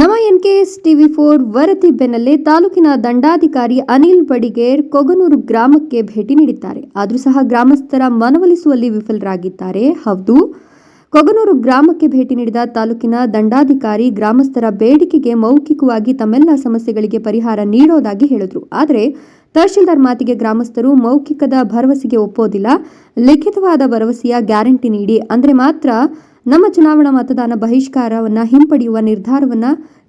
ನಮ NKS TV four ವರದಿ ಬೆನ್ನಲ್ಲೇ ತಾಲೂಕಿನ ದಂಡಾಧಿಕಾರಿ ಅನಿಲ್ ಬಡಿಗೇರ್ ಕೊಗನೂರು ಗ್ರಾಮಕ್ಕೆ ಭೇಟಿ ನೀಡಿದ್ದಾರೆ. ಆದರೂ ಸಹ ಗ್ರಾಮಸ್ಥರ ಮನವೊಲಿಸುವಲ್ಲಿ ವಿಫಲರಾಗಿದ್ದಾರೆ. ಹೌದು, ಕೊಗನೂರು ಗ್ರಾಮಕ್ಕೆ ಭೇಟಿ ನೀಡಿದ ತಾಲೂಕಿನ ದಂಡಾಧಿಕಾರಿ ಗ್ರಾಮಸ್ಥರ ಬೇಡಿಕೆಗೆ ಮೌಖಿಕವಾಗಿ ತಮ್ಮೆಲ್ಲ ಸಮಸ್ಯೆಗಳಿಗೆ ಪರಿಹಾರ ನೀಡೋದಾಗಿ ಹೇಳಿದರು. ಆದರೆ ತಹಶೀಲ್ದಾರ್ ಮಾತಿಗೆ ಗ್ರಾಮಸ್ಥರು ಮೌಖಿಕದ ಭರವಸೆಗೆ ಒಪ್ಪೋದಿಲ್ಲ. ಲಿಖಿತವಾದ ಭರವಸೆಯ ಗ್ಯಾರಂಟಿ ನೀಡಿ, ಅಂದರೆ ಮಾತ್ರ ನಮ್ಮ ಚುನಾವಣಾ ಮತದಾನ ಬಹಿಷ್ಕಾರವನ್ನ ಹಿಂಪಡೆಯುವ ನಿರ್ಧಾರವನ್ನ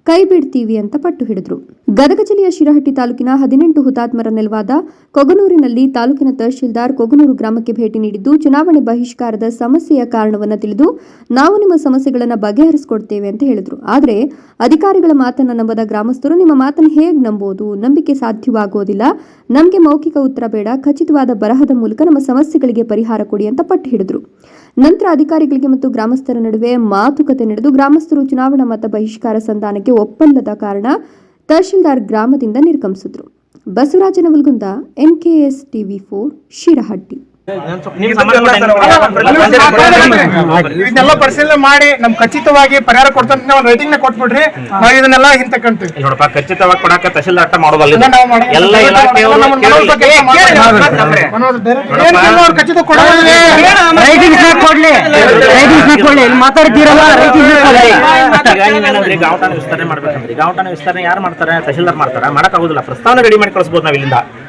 ಕೈ ಬಿಡ್ತೀವಿ ಅಂತ ಪಟ್ಟು ಹಿಡಿದ್ರು. ಗದಗ ಜಿಲ್ಲೆಯ ಶಿರಹಟ್ಟಿ ತಾಲೂಕಿನ ಹದಿನೆಂಟು ಹುತಾತ್ಮರ ನೆಲವಾದ ಕೊಗನೂರಿನಲ್ಲಿ ತಾಲೂಕಿನ ತಹಶೀಲ್ದಾರ್ ಕೊಗನೂರು ಗ್ರಾಮಕ್ಕೆ ಭೇಟಿ ನೀಡಿದ್ದು, ಚುನಾವಣೆ ಬಹಿಷ್ಕಾರದ ಸಮಸ್ಯೆಯ ಕಾರಣವನ್ನ ತಿಳಿದು ನಾವು ನಿಮ್ಮ ಸಮಸ್ಯೆಗಳನ್ನು ಬಗೆಹರಿಸಿಕೊಡ್ತೇವೆ ಅಂತ ಹೇಳಿದ್ರು. ಆದರೆ ಅಧಿಕಾರಿಗಳ ಮಾತನ್ನ ನಂಬದ ಗ್ರಾಮಸ್ಥರು ನಿಮ್ಮ ಮಾತನ್ನು ಹೇಗೆ ನಂಬೋದು? ನಂಬಿಕೆ ಸಾಧ್ಯವಾಗುವುದಿಲ್ಲ ನಮಗೆ ಮೌಖಿಕ ಉತ್ತರ ಬೇಡ. ಖಚಿತವಾದ ಬರಹದ ಮೂಲಕ ನಮ್ಮ ಸಮಸ್ಯೆಗಳಿಗೆ ಪರಿಹಾರ ಕೊಡಿ ಅಂತ ಪಟ್ಟು ಹಿಡಿದ್ರು. ನಂತರ ಅಧಿಕಾರಿಗಳಿಗೆ ಮತ್ತು ಗ್ರಾಮಸ್ಥರ ನಡುವೆ ಮಾತುಕತೆ ನಡೆದು ಗ್ರಾಮಸ್ಥರು ಚುನಾವಣಾ ಮತ ಬಹಿಷ್ಕಾರ ಸಂಧಾನಕ್ಕೆ ಒಪ್ಪಲ್ಲದ ಕಾರಣ ತಹಶೀಲ್ದಾರ್ ಗ್ರಾಮದಿಂದ ನಿರ್ಗಮಿಸಿದ್ರು. ಬಸವರಾಜನ Navalgund NKS TV four Shirahatti. ಇದನ್ನೆಲ್ಲ ಪರಿಶೀಲನೆ ಮಾಡಿ ನಮ್ ಖಚಿತವಾಗಿ ಪರಿಹಾರ ಕೊಡ್ತಂತ ನಾವು ರೈಟಿಂಗ್ನ ಕೊಟ್ಬಿಡ್ರಿ. ನಾವು ಇದನ್ನೆಲ್ಲ ಹಿಂತಕ್ಕಂತೀವಿ ನೋಡಪ್ಪ ಖಚಿತವಾಗಿ ಕೊಡಕ ತಹಶೀಲ್ ಅಟ್ಟ ಮಾಡೋದಲ್ಲ. ಎಲ್ಲ ಖಚಿತ ಕೊಡೋದಿಲ್ಲ. ರೈಟಿಂಗ್ ಸ್ನಾಕ್ ಕೊಡ್ಲಿ. ರೈಟಿಂಗ್ ಸ್ನಾಕ್ ಕೊಡ್ಲಿ. ಮಾತಾಡ್ತೀರಲ್ಲ. ರೈಟಿಂಗ್ ಸ್ನಾಕ್ ಕೊಡ್ಲಿ. ನೀವೇನಂದ್ರಿ ಗಾಂವಟಾನ ವಿಸ್ತರಣೆ ಮಾಡ್ಬೇಕಂದ್ರೆ ಗಾಂವಟಾನ ವಿಸ್ತರಣೆ ಯಾರು ಮಾಡ್ತಾರೆ? ತಹಶೀಲ್ದಾರ್ ಮಾಡ್ತಾರೆ? ಮಾಡಕ್ ಆಗುದಿಲ್ಲ. ಪ್ರಸ್ತಾವನೆ ರೆಡಿ ಮಾಡಿ ಕಳಿಸ್ಬೋದು ನಾವ್